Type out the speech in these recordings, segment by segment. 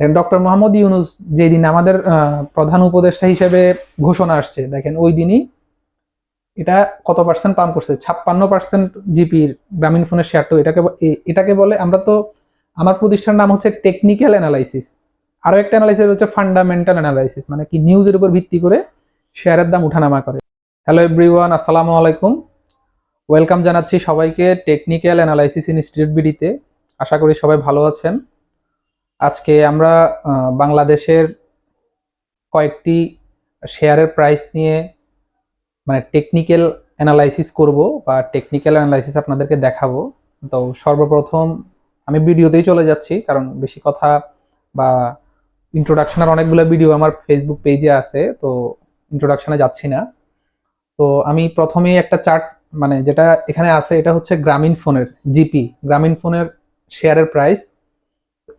Doctor Mohammad Yunus যেদিন আমাদের প্রধান উপদেষ্টা হিসেবে ঘোষণা আসছে, দেখেন ওই দিনই এটা কত পার্সেন্ট পাম্প করছে? ছাপ্পান্ন পার্সেন্ট জিপির গ্রামীণ ফোনের শেয়ারটা এটাকে এটাকে বলে আমরা তো, আমার প্রতিষ্ঠানের নাম হচ্ছে টেকনিক্যাল অ্যানালাইসিস আরও একটা অ্যানালাইসিস হচ্ছে ফান্ডামেন্টাল অ্যানালাইসিস মানে কি নিউজের উপর ভিত্তি করে শেয়ারের দাম উঠানামা করে। হ্যালো এভরিওয়ান আসসালামু আলাইকুম। ওয়েলকাম জানাচ্ছি সবাইকে টেকনিক্যাল অ্যানালাইসিস ইনস্টিটিউট বিডিতে আশা করি সবাই ভালো আছেন। আজকে আমরা বাংলাদেশের কয়েকটি শেয়ারের প্রাইস নিয়ে মানে টেকনিক্যাল অ্যানালাইসিস করব বা টেকনিক্যাল অ্যানালাইসিস আপনাদেরকে দেখাবো। তো সর্বপ্রথম আমি ভিডিওতেই চলে যাচ্ছি, কারণ বেশি কথা বা ইন্ট্রোডাকশনের অনেকগুলো ভিডিও আমার ফেসবুক পেজে আছে, তো ইন্ট্রোডাকশনে যাচ্ছি না। তো আমি প্রথমেই একটা চার্ট মানে যেটা এখানে আছে, এটা হচ্ছে গ্রামীণ ফোনের জিপি গ্রামীণ ফোনের শেয়ারের প্রাইস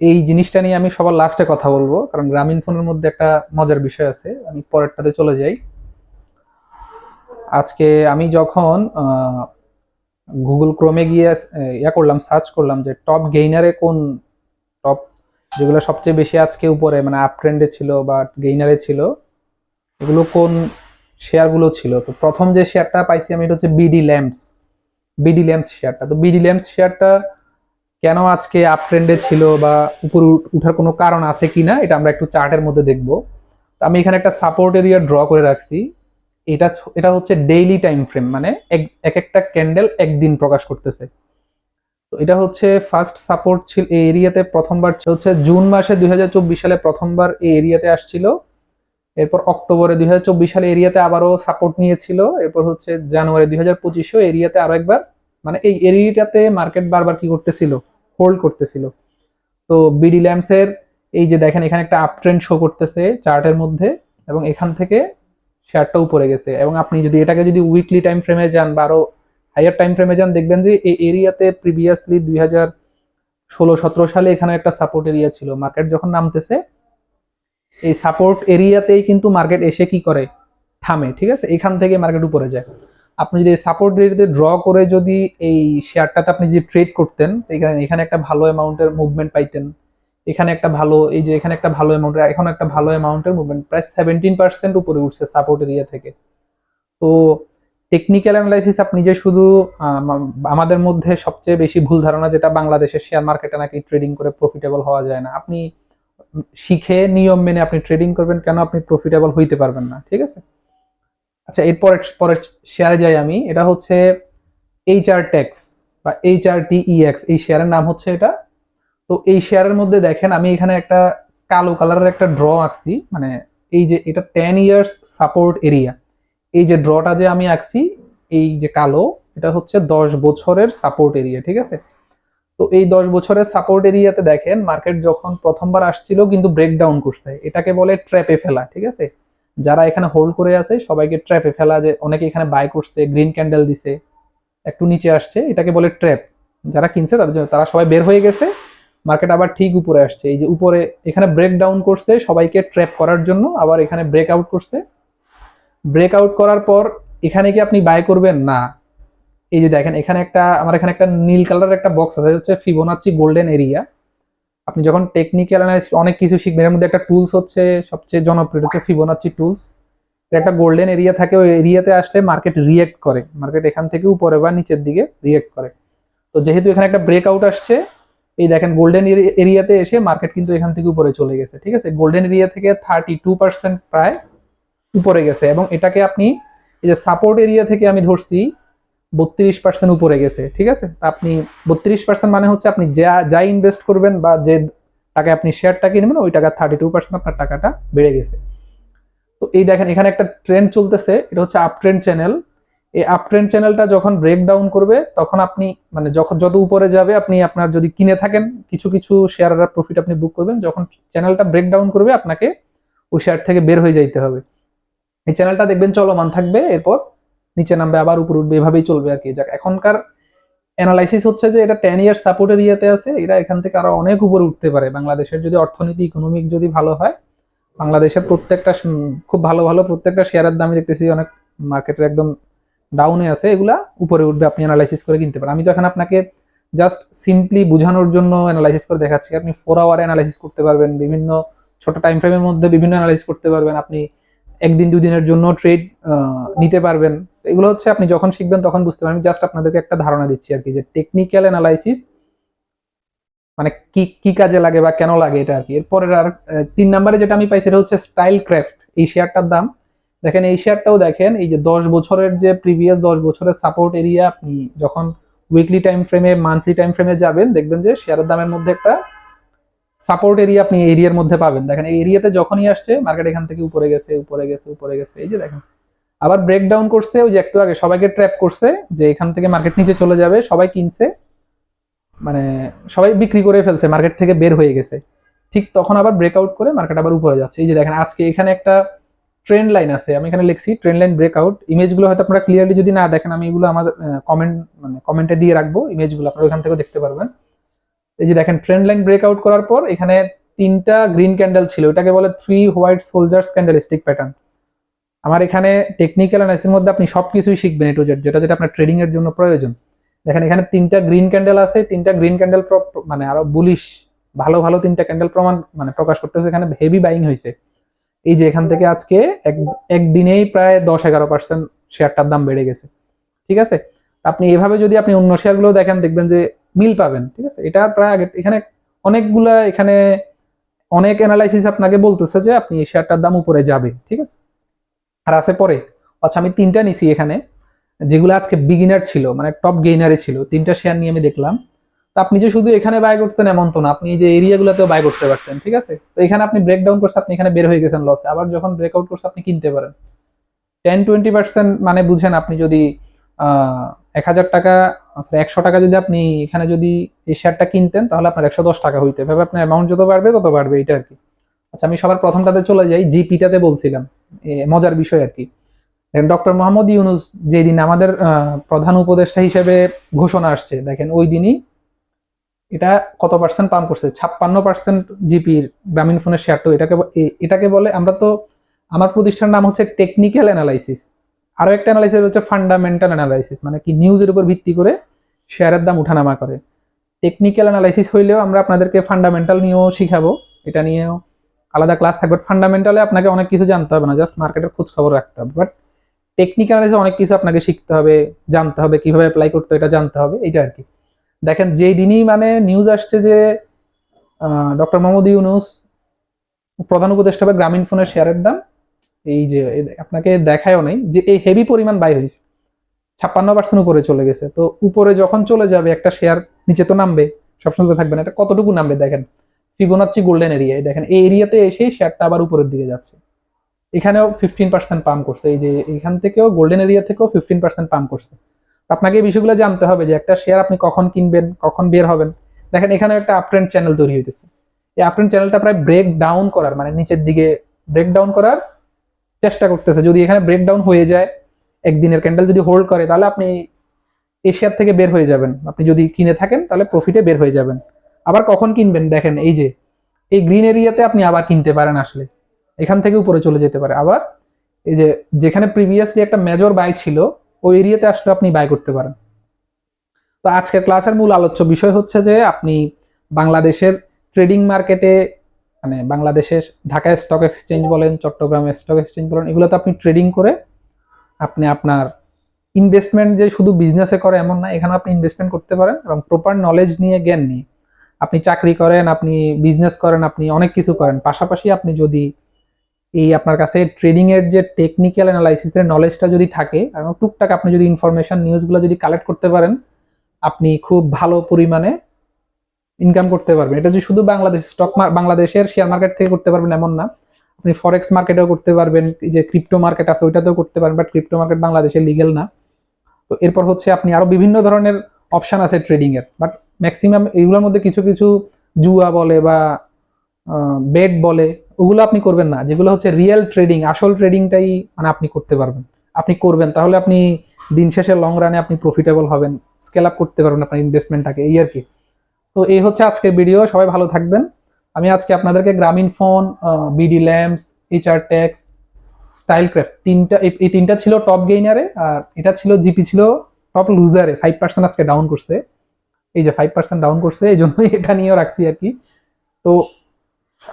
এই জিনিসটা নিয়ে আমি সবার লাস্টে কথা বলব, কারণ গ্রামীণ ফোনের মধ্যে একটা মজার বিষয় আছে, আমি পরেরটাতে চলে যাই। আজকে আমি যখন গুগল ক্রোমে গিয়ে ইয়া করলাম সার্চ করলাম যে টপ গেইনারে কোন টপ যেগুলো সবচেয়ে বেশি আজকে উপরে মানে আপ ট্রেন্ডে ছিল বা গেইনারে ছিল, এগুলো কোন শেয়ারগুলো ছিল? তো প্রথম যে শেয়ারটা পাইছি আমি, এটা হচ্ছে বিডি ল্যাম্পস বিডি ল্যাম্পস শেয়ারটা তো বিডি ল্যাম্পস শেয়ারটা কেন আজকে আপ ট্রেন্ডে ছিল বা উপরে উঠ- উঠার কোনো কারণ আছে কিনা, এটা আমরা একটু চার্টের মধ্যে দেখব। তো আমি এখানে একটা সাপোর্ট এরিয়া ড্র করে রাখছি। এটা এটা হচ্ছে ডেইলি টাইম ফ্রেম মানে এক- এক একটা ক্যান্ডেল একদিন প্রকাশ করতেছে। তো এটা হচ্ছে ফার্স্ট সাপোর্ট ছিল এই এরিয়াতে প্রথমবার হচ্ছে জুন মাসে দুই হাজার চব্বিশ সালে প্রথমবার এই এরিয়াতে আসছিল। এরপর অক্টোবরে দুই হাজার চব্বিশ সালে এরিয়াতে আবারও সাপোর্ট নিয়েছিল। এরপর হচ্ছে জানুয়ারি দুই হাজার এরিয়াতে আরও একবার মানে এই এরিয়াটাতে মার্কেট বারবার কি করতেছিল? হোল্ড করতেছিল। তো বিডি ল্যাম্পসের এই যে দেখেন, এখানে একটা আপ ট্রেন্ড শো করতেছে চার্টের মধ্যে এবং এখান থেকে শেয়ারটা উপরে গেছে। এবং আপনি যদি এটাকে যদি উইকলি টাইম ফ্রেমে যান বা আরও হাইয়ার টাইম ফ্রেমে যান, দেখবেন যে এই এরিয়াতে প্রিভিয়াসলি দুই হাজার ষোলো সতেরো সালে এখানে একটা সাপোর্ট এরিয়া ছিল। মার্কেট যখন নামতেছে, এই সাপোর্ট এরিয়াতেই কিন্তু মার্কেট এসে কি করে? থামে, ঠিক আছে? এখান থেকে মার্কেট উপরে যায়। আপনি যদি সাপোর্ট এরিয়াতে ড্র করে যদি এই শেয়ারটাতে আপনি যদি ট্রেড করতেন এখানে এখানে একটা ভালো অ্যামাউন্টের মুভমেন্ট পাইতেন। এখানে একটা ভালো এই যে এখানে একটা ভালো অ্যামাউন্টের এখন একটা ভালো অ্যামাউন্টের মুভমেন্ট প্রায় সেভেন্টিন পার্সেন্ট উপরে উঠছে সাপোর্ট এরিয়া থেকে। তো টেকনিক্যাল অ্যানালাইসিস আপনি যে শুধু আম, আমাদের মধ্যে সবচেয়ে বেশি ভুল ধারণা যেটা বাংলাদেশের শেয়ার মার্কেটে নাকি ট্রেডিং করে প্রফিটেবল হওয়া যায় না। আপনি শিখে নিয়ম মেনে আপনি ট্রেডিং করবেন কেন আপনি প্রফিটেবল হইতে পারবেন না ঠিক আছে? আচ্ছা এরপর পরের শেয়ারে যাই আমি। এটা হচ্ছে এইচআর ট্যাক্স বা এইচ এইচআর টিইএক্স এই শেয়ারের নাম হচ্ছে এটা। তো এই শেয়ারের মধ্যে দেখেন, আমি এখানে একটা কালো কালারের একটা ড্র আঁকছি। মানে এই যে, এটা টেন ইয়ার্স সাপোর্ট এরিয়া এই যে ড্রটা যে আমি আঁকছি, এই যে কালো, এটা হচ্ছে দশ বছরের সাপোর্ট এরিয়া ঠিক আছে? তো এই দশ বছরের সাপোর্ট এরিয়াতে দেখেন মার্কেট যখন প্রথমবার আসছিল, কিন্তু ব্রেকডাউন করছে। এটাকে বলে ট্র্যাপে ফেলা, ঠিক আছে? যারা এখানে হোল্ড করে আছে, সবাইকে ট্র্যাপে ফেলা যে অনেকে এখানে বাই করছে গ্রিন ক্যান্ডেল দিছে, একটু নিচে আসছে, এটাকে বলে ট্র্যাপ যারা কিনছে তাদের জন্য, তারা সবাই বের হয়ে গেছে মার্কেট আবার ঠিক উপরে আসছে। এই যে উপরে এখানে ব্রেক ডাউন করছে, সবাইকে ট্র্যাপ করার জন্য, আবার এখানে ব্রেক আউট করছে। ব্রেক আউট করার পর, এখানে কি আপনি বাই করবেন? না। এই যে দেখেন, এখানে একটা, আমার এখানে একটা নীল কালারের একটা বক্স আছে হচ্ছে ফিবোনাচি গোল্ডেন এরিয়া আপনি যখন টেকনিক্যাল অ্যানালাইসিস অনেক কিছু শিখবেন। এর মধ্যে একটা টুলস হচ্ছে, সবচেয়ে জনপ্রিয় হচ্ছে ফিবোনাচি টুলস একটা গোল্ডেন এরিয়া থাকে, ওই এরিয়াতে আসলে মার্কেট রিয়েক্ট করে। মার্কেট এখান থেকে উপরে বা নিচের দিকে রিয়েক্ট করে। তো যেহেতু এখানে একটা ব্রেকআউট আসছে, এই দেখেন গোল্ডেন এরিয়াতে এসে মার্কেট কিন্তু এখান থেকে উপরে চলে গেছে, ঠিক আছে? গোল্ডেন এরিয়া থেকে থার্টি টু পার্সেন্ট প্রায় উপরে গেছে। এবং এটাকে আপনি, এই যে সাপোর্ট এরিয়া থেকে আমি ধরছি বত্রিশ পার্সেন্ট উপরে গেছে, ঠিক আছে? আপনি বত্রিশ পার্সেন্ট মানে হচ্ছে আপনি যা যা ইনভেস্ট করবেন বা যে টাকায় আপনি শেয়ারটা কিনবেন, ওই টাকা থার্টি টু পার্সেন্ট আপনার টাকাটা বেড়ে গেছে। তো এই দেখেন, এখানে একটা ট্রেন্ড চলতেছে, এটা হচ্ছে আপ ট্রেন্ড চ্যানেল এই আপ ট্রেন্ড চ্যানেলটা যখন ব্রেক ডাউন করবে, তখন আপনি মানে যখন যত উপরে যাবে, আপনি আপনার যদি কিনে থাকেন, কিছু কিছু শেয়ারের প্রফিট আপনি বুক করবেন, যখন চ্যানেলটা ব্রেক ডাউন করবে, আপনাকে ওই শেয়ার থেকে বের হয়ে যাইতে হবে। এই চ্যানেলটা দেখবেন চলমান থাকবে, এরপর নিচে নামবে, আবার উপর উঠবে, এভাবেই চলবে আর কি। যাক, এখনকার অ্যানালাইসিস হচ্ছে যে এটা টেন ইয়ার সাপোর্টের ইয়েতে আছে, এটা এখান থেকে আরও অনেক উপরে উঠতে পারে। বাংলাদেশের যদি অর্থনীতি ইকোনমিক যদি ভালো হয়, বাংলাদেশের প্রত্যেকটা খুব ভালো ভালো প্রত্যেকটা শেয়ারের দামই দেখতেছি অনেক মার্কেটের একদম ডাউনে আছে, এগুলা উপরে উঠবে, আপনি অ্যানালাইসিস করে কিনতে পারেন। আমি তো এখন আপনাকে জাস্ট সিম্পলি বোঝানোর জন্য অ্যানালাইসিস করে দেখাচ্ছি। আপনি ফোর আওয়ার অ্যানালাইসিস করতে পারবেন, বিভিন্ন ছোট টাইম ফ্রেমের মধ্যে বিভিন্ন অ্যানালাইসিস করতে পারবেন। আপনি একদিন দুদিনের জন্য ট্রেড নিতে পারবেন। এগুলো হচ্ছে আপনি যখন শিখবেন তখন বুঝতে পারবেন। জাস্ট আপনাদেরকে একটা ধারণা দিচ্ছি আর কি যে টেকনিক্যাল অ্যানালাইসিস মানে কি কি কাজে লাগে বা কেন লাগে এটা আর কি। এরপরে আর তিন নম্বরে যেটা আমি পাই সেটা হচ্ছে স্টাইল ক্রাফট এই শেয়ারটার দাম। দেখেন এই শেয়ারটাও দেখেন, এই যে দশ বছরের যে প্রিভিয়াস দশ বছরের সাপোর্ট এরিয়া আপনি যখন উইকলি টাইম ফ্রেমে মান্থলি টাইম ফ্রেমে যাবেন, দেখবেন যে শেয়ারের দামের মধ্যে একটা সাপোর্ট এরিয়া আপনি এরিয়ার মধ্যে পাবেন। দেখেন এই এরিয়াতে যখনই আসছে মার্কেট এখান থেকে উপরে গেছে উপরে গেছে উপরে গেছে, এই যে দেখেন। আবার ব্রেকডাউন করছে, ওই যে একটু আগে সবাইকে ট্র্যাপ করছে যে এখান থেকে মার্কেট নিচে চলে যাবে, সবাই কিনছে মানে সবাই বিক্রি করে ফেলছে মার্কেট থেকে বের হয়ে গেছে। ঠিক তখন আবার ব্রেকআউট করে মার্কেট আবার উপরে যাচ্ছে। এই যে দেখেন, আজকে এখানে একটা ট্রেন্ড লাইন আছে, আমি এখানে লিখছি ট্রেন্ড লাইন ব্রেকআউট ইমেজগুলো হয়তো আপনারা ক্লিয়ারলি যদি না দেখেন, আমি এগুলো আমাদের কমেন্ট মানে কমেন্টে দিয়ে রাখব। ইমেজগুলো আপনারা ওখান থেকেও দেখতে পারবেন। এই যে দেখেন ট্রেন্ড লাইন ব্রেকআউট করার পর এখানে তিনটা গ্রিন ক্যান্ডেল ছিল। এটাকে বলে three white soldiers candle stick pattern আমার এখানে টেকনিক্যাল অ্যানালাইসিসের মধ্যে আপনি সবকিছুই শিখবেন এটু জেড যেটা যেটা আপনার ট্রেডিং এর জন্য প্রয়োজন। দেখেন, এখানে তিনটা গ্রিন ক্যান্ডেল আছে, তিনটা গ্রিন ক্যান্ডেল মানে আরও বুলিশ ভালো ভালো তিনটা ক্যান্ডেল প্রমাণ মানে প্রকাশ করতেছে। এখানে হেভি বাইং হয়েছে। এই যে এখান থেকে আজকে এক একদিনেই প্রায় দশ এগারো পার্সেন্ট শেয়ারটার দাম বেড়ে গেছে। ঠিক আছে? আপনি এভাবে যদি আপনি অন্য শেয়ারগুলো দেখেন, দেখবেন যে মিল পাবেন, ঠিক আছে? এটা প্রায় আগে, এখানে অনেকগুলা, এখানে অনেক অ্যানালাইসিস আপনাকে বলতেছে যে আপনি এই শেয়ারটার দাম উপরে যাবে, ঠিক আছে? আর আছে পরে। আচ্ছা আমি তিনটা নিছি এখানে, যেগুলো আজকে বিগিনার ছিল মানে টপ গেইনারে ছিল, তিনটা শেয়ার নিয়ে আমি দেখলাম। তো আপনি যে শুধু এখানে বাই করতেন এমন তো না, আপনি যে এরিয়াগুলোতেও বাই করতে পারতেন, ঠিক আছে? তো এখানে আপনি ব্রেকডাউন করছে, আপনি এখানে বের হয়ে গেছেন লসে আবার যখন ব্রেকআউট করছে, আপনি কিনতে পারেন। টেন টোয়েন্টি পার্সেন্ট মানে বুঝেন, আপনি যদি এক হাজার টাকা একশো টাকা যদি আপনি এখানে যদি এই শেয়ারটা কিনতেন, তাহলে আপনার একশো দশ টাকা হইতে। এভাবে আপনার অ্যামাউন্ট যত বাড়বে, তত বাড়বে এটা আর কি আচ্ছা আমি সবার প্রথমটাতে চলে যাই জিপিটাতে বলছিলাম। মজার বিষয় আর কি ডক্টর মোহাম্মদ ইউনুস যেদিন আমাদের প্রধান উপদেষ্টা হিসেবে ঘোষণা আসছে, দেখেন, ওই দিনই এটা কত পার্সেন্ট পাম্প করছে? ছাপ্পান্ন পার্সেন্ট জিপির গ্রামীণ ফোনের শেয়ারটা এটাকে এটাকে বলে আমরা তো, আমার প্রতিষ্ঠানের নাম হচ্ছে টেকনিক্যাল অ্যানালাইসিস আরও একটা অ্যানালাইসিস হচ্ছে ফান্ডামেন্টাল অ্যানালাইসিস মানে কি নিউজের উপর ভিত্তি করে শেয়ারের দাম উঠানামা করে। টেকনিক্যাল অ্যানালাইসিস হইলেও আমরা আপনাদেরকে ফান্ডামেন্টাল নিয়েও শিখাবো, এটা নিয়েও আলাদা ক্লাস থাকবে। ফান্ডামেন্টালে আপনাকে অনেক কিছু জানতে হবে না জাস্ট মার্কেটের খোঁজ খবর রাখতে হবে। বাট টেকনিক্যাল অ্যানালাইসিস অনেক কিছু আপনাকে শিখতে হবে, জানতে হবে, কীভাবে অ্যাপ্লাই করতে এটা জানতে হবে এটা আর কি। দেখেন, যেই দিনই মানে নিউজ আসছে যে ডক্টর মোহাম্মদ ইউনুস প্রধান উপদেষ্টা হবে গ্রামীণ ফোনের শেয়ারের দাম এই যে আপনাকে দেখায়ও নাই যে এই হেভি পরিমাণ বাই হয়েছে। ছাপ্পান্ন পার্সেন্ট উপরে চলে গেছে। তো উপরে যখন চলে যাবে, একটা শেয়ার নিচে তো নামবে, সবসময় তো থাকবে না। এটা কতটুকু নামবে দেখেন? ফিবোনাচ্চি গোল্ডেন এরিয়ায় দেখেন, এই এরিয়াতে এসেই শেয়ারটা আবার উপরের দিকে যাচ্ছে। এখানেও ফিফটিন পার্সেন্ট পাম্প করছে। এই যে, এখান থেকেও গোল্ডেন এরিয়া থেকেও ফিফটিন পার্সেন্ট পাম্প করছে। আপনাকে এই বিষয়গুলো জানতে হবে যে একটা শেয়ার আপনি কখন কিনবেন, কখন বের হবেন। দেখেন এখানে একটা আপট্রেন্ড চ্যানেল তৈরি হইতেছে। এই আপট্রেন্ড চ্যানেলটা প্রায় ব্রেক ডাউন করার মানে নিচের দিকে ব্রেক ডাউন করার চেষ্টা করতেছে। যদি এখানে ব্রেক ডাউন হয়ে যায়, একদিনের ক্যান্ডেল যদি হোল্ড করে, তাহলে আপনি এশিয়ার থেকে বের হয়ে যাবেন। আপনি যদি কিনে থাকেন, তাহলে প্রফিটে বের হয়ে যাবেন। আবার কখন কিনবেন? দেখেন, এই যে, এই গ্রিন এরিয়াতে আপনি আবার কিনতে পারেন আসলে। এখান থেকে উপরে চলে যেতে পারে। আবার এই যে, যেখানে প্রিভিয়াসলি একটা মেজর বাই ছিল, ওই এরিয়াতে আসলে আপনি বাই করতে পারেন। তো আজকের ক্লাসের মূল আলোচ্য বিষয় হচ্ছে যে, আপনি বাংলাদেশের ট্রেডিং মার্কেটে মানে বাংলাদেশের ঢাকা স্টক এক্সচেঞ্জ বলেন, চট্টগ্রাম স্টক এক্সচেঞ্জ বলেন, এগুলোতে আপনি ট্রেডিং করে আপনি আপনার ইনভেস্টমেন্ট যে শুধু বিজনেসে করে এমন না, এখানে আপনি ইনভেস্টমেন্ট করতে পারেন এবং প্রপার নলেজ নিয়ে, জ্ঞান নিয়ে। আপনি চাকরি করেন, আপনি বিজনেস করেন, আপনি অনেক কিছু করেন। পাশাপাশি আপনি যদি এই আপনার কাছে ট্রেডিং এর যে টেকনিক্যাল অ্যানালাইসিসের নলেজটা যদি থাকে, এবং টুকটাক আপনি যদি ইনফরমেশন নিউজগুলো যদি কালেক্ট করতে পারেন, আপনি খুব ভালো পরিমাণে ইনকাম করতে পারবেন। এটা যে শুধু বাংলাদেশ স্টক বাংলাদেশের শেয়ার মার্কেট থেকে করতে পারবেন এমন না। আপনি ফরেক্স মার্কেটেও করতে পারবেন যে ক্রিপ্টো মার্কেট আছে ওইটাতেও করতে পারবেন বাট ক্রিপ্টো মার্কেট বাংলাদেশে লিগেল না। তো এরপর হচ্ছে আপনি আরও বিভিন্ন ধরনের অপশন আছে ট্রেডিংয়ের বাট ম্যাক্সিমাম এইগুলোর মধ্যে কিছু কিছু জুয়া বলে বা বেড বলে, ওগুলো আপনি করবেন না। যেগুলো হচ্ছে রিয়েল ট্রেডিং আসল ট্রেডিংটাই মানে আপনি করতে পারবেন। আপনি করবেন, তাহলে আপনি দিন শেষে লং রানে আপনি প্রফিটেবল হবেন স্কেল আপ করতে পারবেন আপনার ইনভেস্টমেন্টটাকে এই আর কি। তো এই হচ্ছে আজকের ভিডিও সবাই ভালো থাকবেন। আমি আজকে আপনাদেরকে Grameen phone BD lamps HR Tex style craft তিনটা এই তিনটা ছিল টপ গেইনারে আর এটা ছিল জিপি ছিল টপ লুজারে ফাইভ পার্সেন্ট আজকে ডাউন করছে। এই যে ফাইভ পার্সেন্ট ডাউন করছে, এই জন্যই এটা নিয়েও রাখছি আর কি। তো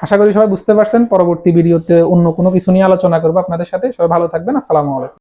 আশা করি সবাই বুঝতে পারছেন, পরবর্তী ভিডিওতে অন্য কোনো কিছু নিয়ে আলোচনা করব আপনাদের সাথে। সবাই ভালো থাকবেন, আসসালামু আলাইকুম।